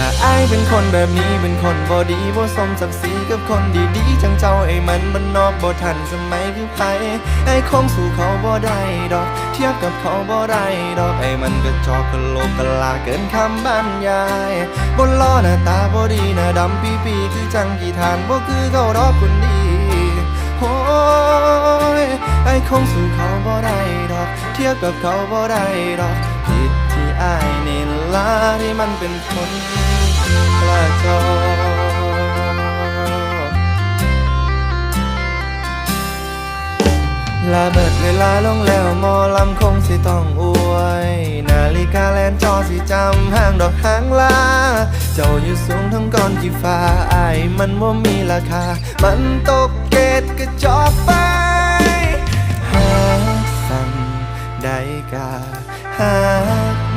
กะอายเป็นคนแบบนี้เป็นคนบ่ดีบ่สมศักดิ์ศรีกับคนดีๆจังเจ้าไอ้มันมันนอกบ่ทันสมัยคือไผไอ้คงสู้เขาบ่ได้ดอก เทียบกับเขาบ่ได้ดอกไอ้มันก็จอกกะโหลกกะลาเกินคำบรรยายบนล้อหน้าตาบ่ดีหน้าดำปีปีๆคือจังกี่ทานบ่คือเขาดอกคนดีโอ้ยไอ้คงสู้เขาบ่ได้ดอก เทียบกับเขาบ่ได้ดอกผิดายนี่ ที่มันเป็นคนกระจอลาเบิดเวลาลงแล้วมอลำคงสิต้องอวย นาฬิกาแลนจอสิจำห้างดอกหางลา เจ้าอยู่สูงทั้งก้อนกี่ฟ้าไอายมันบ่มีราคา มันตกเกตกระจอกไปหาสั่งได้กาหาก